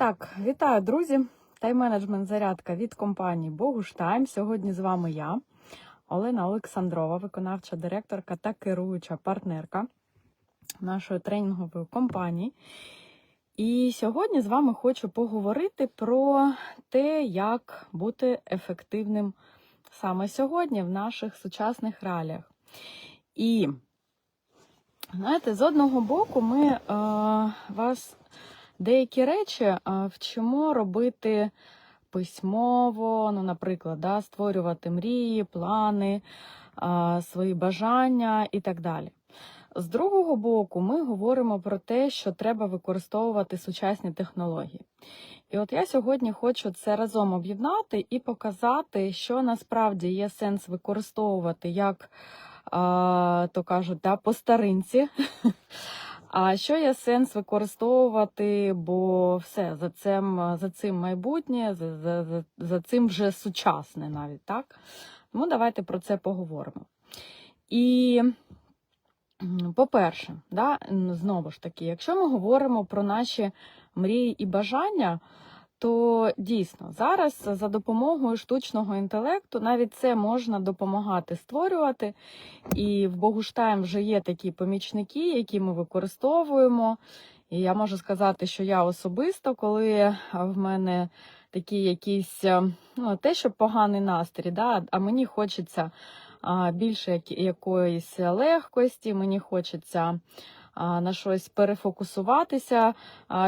Так, вітаю, друзі! Тайм-менеджмент зарядка від компанії Богуштайм. Сьогодні з вами я, Олена Олександрова, виконавча директорка та керуюча партнерка нашої тренінгової компанії. І сьогодні з вами хочу поговорити про те, як бути ефективним саме сьогодні в наших сучасних реаліях. І знаєте, з одного боку, ми е, вас деякі речі е, вчимо робити письмово, ну, наприклад, да, створювати мрії, плани, свої бажання і так далі. З другого боку, ми говоримо про те, що треба використовувати сучасні технології. І от я сьогодні хочу це разом об'єднати і показати, що насправді є сенс використовувати як то кажуть, да, по старинці. А що є сенс використовувати, бо все за цим, за цим майбутнє, за, за, за- цим вже сучасне навіть, так? Тому давайте про це поговоримо. І, по-перше, да, знову ж таки, якщо ми говоримо про наші мрії і бажання, то дійсно зараз за допомогою штучного інтелекту навіть це можна допомагати створювати. І в Богуштайм вже є такі помічники, які ми використовуємо. І я можу сказати, що я особисто, коли в мене такі якісь, е, ну, те, що поганий настрій, да, а мені хочеться більше якоїсь легкості, мені хочеться на щось перефокусуватися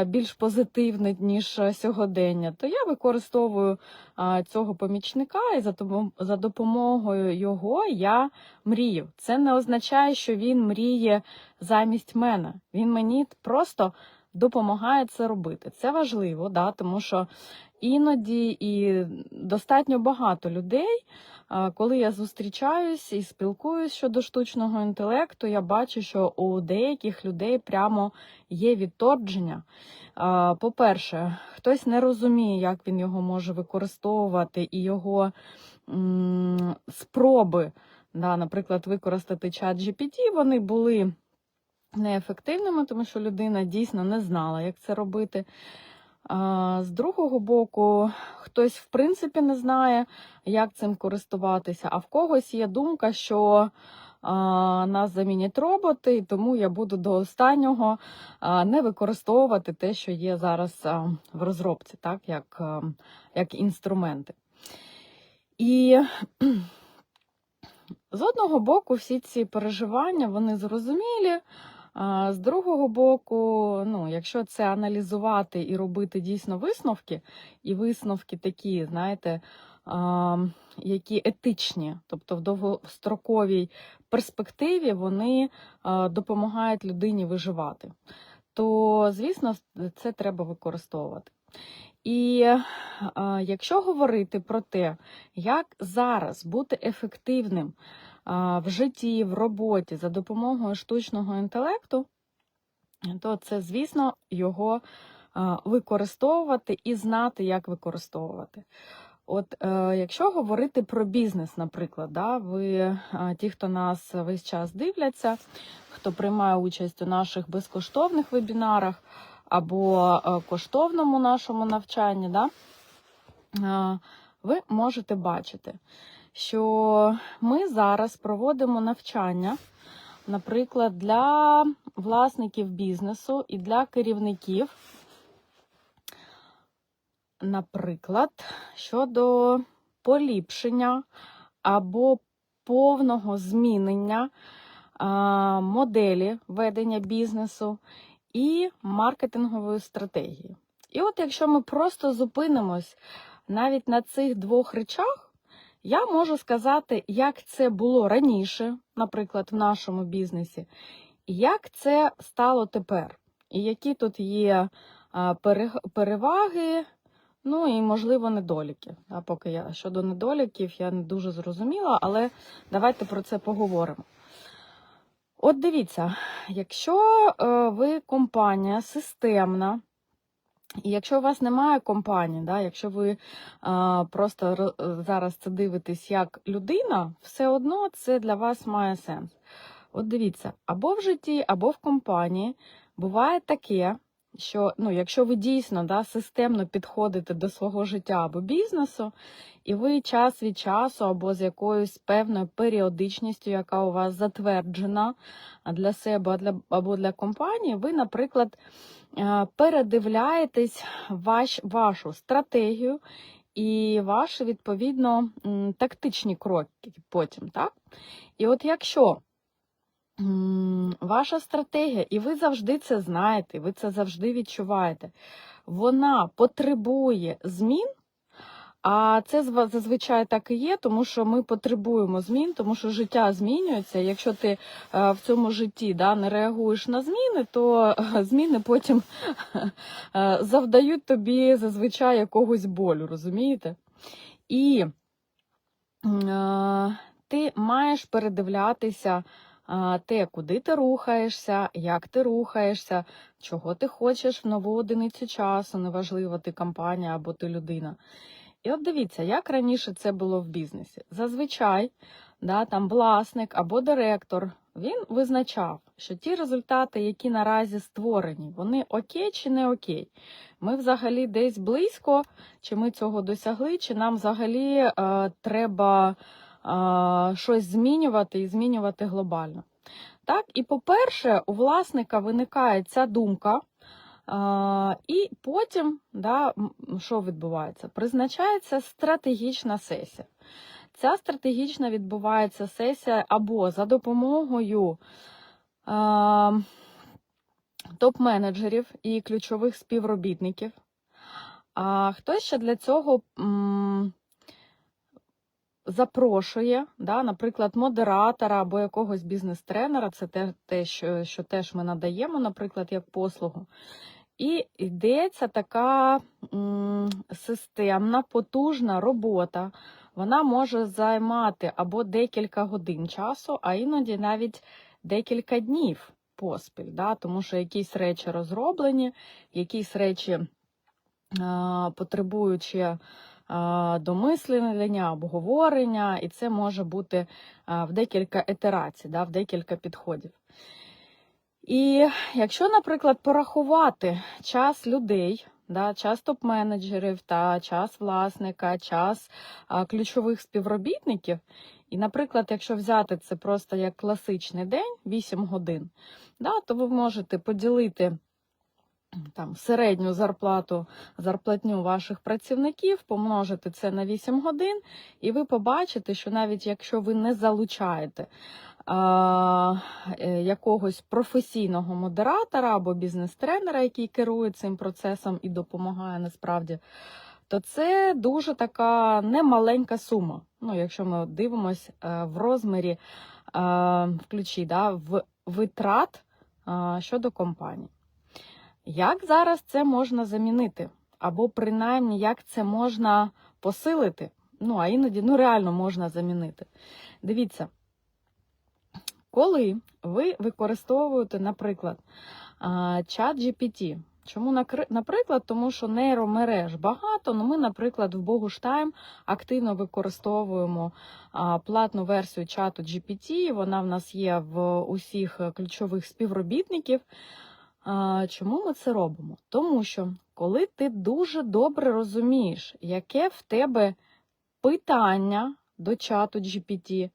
більш позитивне, ніж сьогодення, то я використовую цього помічника, і за допомогою його я мрію. Це не означає, що він мріє замість мене. Він мені просто допомагає це робити. Це важливо, да, тому що іноді і достатньо багато людей. Коли я зустрічаюсь і спілкуюсь щодо штучного інтелекту, я бачу, що у деяких людей прямо є відтордження. По-перше, хтось не розуміє, як він його може використовувати, і його спроби, да, наприклад, використати чат GPT, вони були неефективними, тому що людина дійсно не знала, як це робити. З другого боку, хтось в принципі не знає, як цим користуватися, а в когось є думка, що нас замінять роботи, і тому я буду до останнього не використовувати те, що є зараз в розробці, так, як, як інструменти. І з одного боку, всі ці переживання вони зрозумілі. З другого боку, ну, якщо це аналізувати і робити дійсно висновки, і висновки такі, знаєте, які етичні, тобто в довгостроковій перспективі вони допомагають людині виживати, то, звісно, це треба використовувати. І якщо говорити про те, як зараз бути ефективним в житті, в роботі за допомогою штучного інтелекту, то це, звісно, його використовувати і знати, як використовувати. От е, якщо говорити про бізнес, наприклад, да, ви ті, хто нас весь час дивляться, хто приймає участь у наших безкоштовних вебінарах або е, коштовному нашому навчанні, да, ви можете бачити, що ми зараз проводимо навчання, наприклад, для власників бізнесу і для керівників, наприклад, щодо поліпшення або повного змінення моделі ведення бізнесу і маркетингової стратегії. І от якщо ми просто зупинимось навіть на цих двох речах, я можу сказати, як це було раніше, наприклад, в нашому бізнесі, і як це стало тепер, і які тут є переваги, ну і, можливо, недоліки. А поки я щодо недоліків я не дуже зрозуміла, але давайте про це поговоримо. От дивіться, якщо е, ви компанія системна, і якщо у вас немає компанії, да, якщо ви а, просто зараз це дивитесь як людина, все одно це для вас має сенс. От дивіться, або в житті, або в компанії буває таке, що ну, якщо ви дійсно да, системно підходите до свого життя або бізнесу, і ви час від часу або з якоюсь певною періодичністю, яка у вас затверджена для себе або для компанії, ви, наприклад, е, передивляєтесь ваш, вашу стратегію і ваші, відповідно, тактичні кроки потім, так? І от якщо ваша стратегія, і ви завжди це знаєте, ви це завжди відчуваєте, вона потребує змін, а це зазвичай так і є, тому що ми потребуємо змін, тому що життя змінюється. Якщо ти е, в цьому житті да, не реагуєш на зміни, то е, зміни потім е, завдають тобі зазвичай якогось болю, розумієте? І ти маєш передивлятися те, куди ти рухаєшся, як ти рухаєшся, чого ти хочеш в нову одиницю часу, неважливо, ти компанія або ти людина. І от дивіться, як раніше це було в бізнесі. Зазвичай да, там власник або директор він визначав, що ті результати, які наразі створені, вони окей чи не окей. Ми взагалі десь близько, чи ми цього досягли, чи нам взагалі е, треба щось змінювати і змінювати глобально. Так, і по-перше, у власника виникає ця думка. І потім, да, що відбувається? Призначається стратегічна сесія. Ця стратегічна відбувається сесія або за допомогою топ-менеджерів і ключових співробітників. А хтось ще для цього м, запрошує, да, наприклад, модератора або якогось бізнес-тренера, це те, те що, що теж ми надаємо, наприклад, як послугу. І йдеться така м, системна, потужна робота. Вона може займати або декілька годин часу, а іноді навіть декілька днів поспіль, да? тому що якісь речі розроблені, якісь речі ще а, домислення, обговорення, і це може бути в декілька ітерацій, да? в декілька підходів. І якщо, наприклад, порахувати час людей, да, час топ-менеджерів та час власника, час а, ключових співробітників, і, наприклад, якщо взяти це просто як класичний день, 8 годин, да, то ви можете поділити там, середню зарплату, зарплатню ваших працівників, помножити це на 8 годин, і ви побачите, що навіть якщо ви не залучаєте а, е, якогось професійного модератора або бізнес-тренера, який керує цим процесом і допомагає насправді, то це дуже така немаленька сума. Ну, якщо ми дивимося в розмірі е, в ключі да, в витрат е, щодо компанії. Як зараз це можна замінити? Або принаймні, як це можна посилити? Ну, а іноді ну, реально можна замінити. Дивіться, коли ви використовуєте, наприклад, чат GPT, Чому наприклад? Тому що нейромереж багато. Ну ми, наприклад, в Богуштайм активно використовуємо платну версію чату GPT. Вона в нас є в усіх е, ключових співробітників. Чому ми це робимо? Тому що коли ти дуже добре розумієш, яке в тебе питання до чату GPT,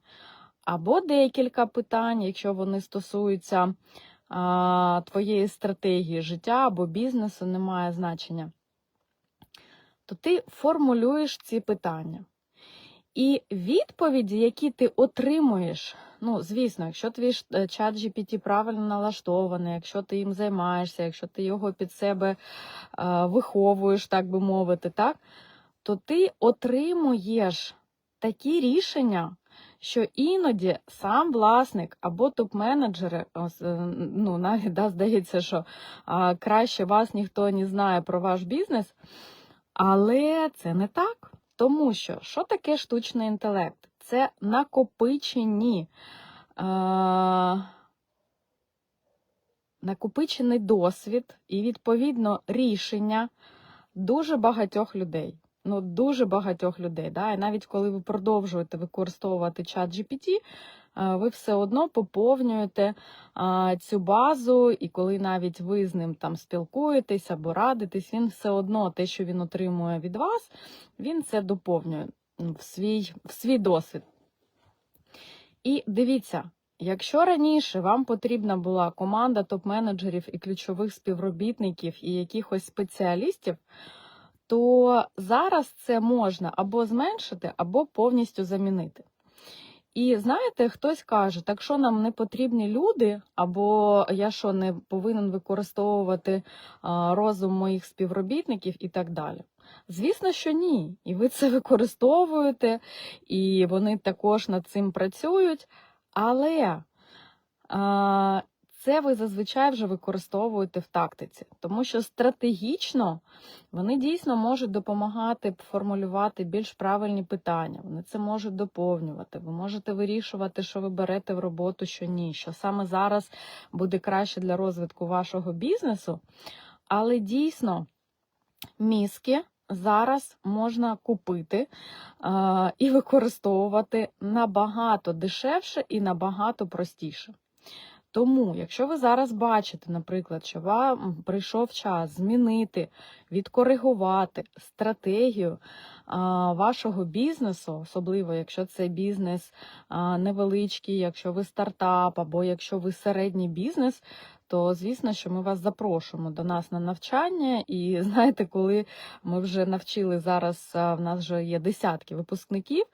або декілька питань, якщо вони стосуються а, твоєї стратегії життя або бізнесу, не має значення, то ти формулюєш ці питання. І відповіді, які ти отримуєш, ну, звісно, якщо твій е, чат GPT правильно налаштований, якщо ти їм займаєшся, якщо ти його під себе е, виховуєш, так би мовити, так, то ти отримуєш такі рішення, що іноді сам власник або топ-менеджери, е, ну, навіть да, здається, що а, краще вас ніхто не знає про ваш бізнес, але це не так. Тому що що таке штучний інтелект? Це накопичені. Е- накопичений досвід і, відповідно, рішення дуже багатьох людей. Ну, дуже багатьох людей. Да? І навіть коли ви продовжуєте використовувати чат GPT, ви все одно поповнюєте а, цю базу, і коли навіть ви з ним там спілкуєтесь або радитесь, він все одно те, що він отримує від вас, він це доповнює в свій, в свій досвід. І дивіться, якщо раніше вам потрібна була команда топ-менеджерів і ключових співробітників і якихось спеціалістів, то зараз це можна або зменшити, або повністю замінити. І знаєте, хтось каже, так що нам не потрібні люди, або я що не повинен використовувати розум моїх співробітників і так далі. Звісно, що ні. І ви це використовуєте, і вони також над цим працюють. Але це ви зазвичай вже використовуєте в тактиці, тому що стратегічно вони дійсно можуть допомагати формулювати більш правильні питання. Вони це можуть доповнювати. Ви можете вирішувати, що ви берете в роботу, що ні, що саме зараз буде краще для розвитку вашого бізнесу. Але дійсно мізки зараз можна купити а, і використовувати набагато дешевше і набагато простіше. Тому, якщо ви зараз бачите, наприклад, що вам прийшов час змінити, відкоригувати стратегію вашого бізнесу, особливо якщо це бізнес невеличкий, якщо ви стартап, або якщо ви середній бізнес, то звісно, що ми вас запрошуємо до нас на навчання. І знаєте, коли ми вже навчили зараз, в нас вже є десятки випускників,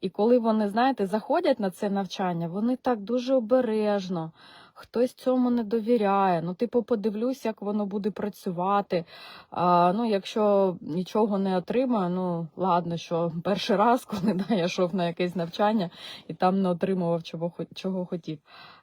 і коли вони, знаєте, заходять на це навчання, вони так дуже обережно. Хтось цьому не довіряє. Ну, типу, подивлюсь, як воно буде працювати. А, Ну, якщо нічого не отримаю, ну ладно, що перший раз, коли да, я йшов на якесь навчання і там не отримував чого, чого хотів.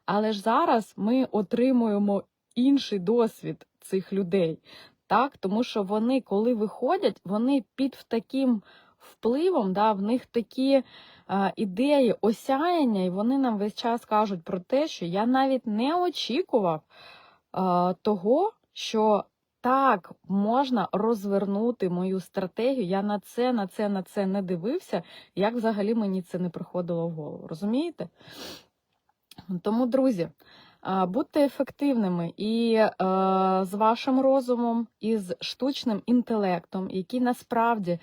Але ж зараз ми отримуємо інший досвід цих людей. Так, тому що вони, коли виходять, вони під таким впливом, да, в них такі е, ідеї осяяння, і вони нам весь час кажуть про те, що я навіть не очікував е, того, що так можна розвернути мою стратегію. Я на це, на це, на це не дивився, як взагалі мені це не приходило в голову. Розумієте? Тому, друзі, будьте ефективними і е, з вашим розумом, і з штучним інтелектом, який насправді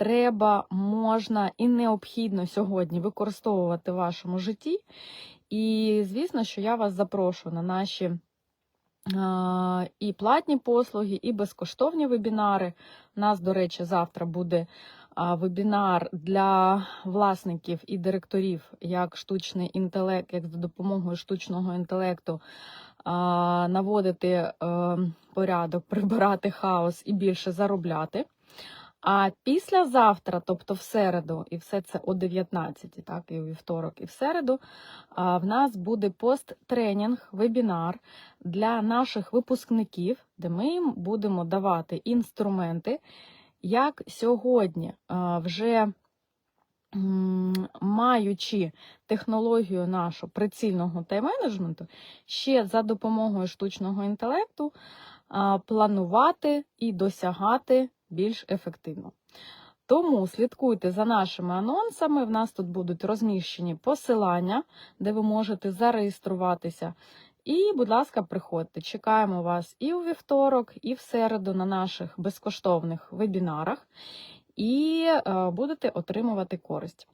треба, можна і необхідно сьогодні використовувати в вашому житті. І, звісно, що я вас запрошую на наші і платні послуги, і безкоштовні вебінари. У нас, до речі, завтра буде вебінар для власників і директорів, як штучний інтелект, як за допомогою штучного інтелекту наводити е, порядок, прибирати хаос і більше заробляти. А післязавтра, тобто в середу, і все це о 19, так, і у вівторок, і в середу, в нас буде пост-тренінг, вебінар для наших випускників, де ми їм будемо давати інструменти, як сьогодні вже маючи технологію нашу прицільного тайм-менеджменту, ще за допомогою штучного інтелекту планувати і досягати більш ефективно. Тому слідкуйте за нашими анонсами. В нас тут будуть розміщені посилання, де ви можете зареєструватися. І, будь ласка, приходьте. Чекаємо вас і у вівторок, і в середу на наших безкоштовних вебінарах, і е, будете отримувати користь.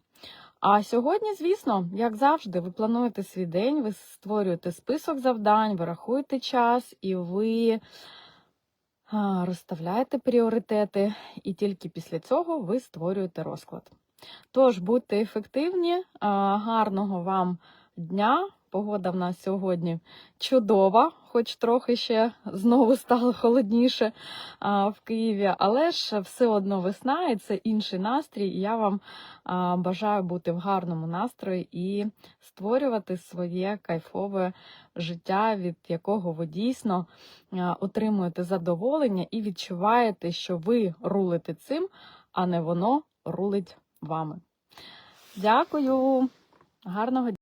А сьогодні, звісно, як завжди, ви плануєте свій день, ви створюєте список завдань, ви рахуєте час, і ви розставляєте пріоритети, і тільки після цього ви створюєте розклад. Тож будьте ефективні, гарного вам дня. Погода в нас сьогодні чудова, хоч трохи ще знову стало холодніше а, в Києві, але ж все одно весна і це інший настрій. І я вам а, бажаю бути в гарному настрої і створювати своє кайфове життя, від якого ви дійсно а, отримуєте задоволення і відчуваєте, що ви рулите цим, а не воно рулить вами. Дякую, гарного дня!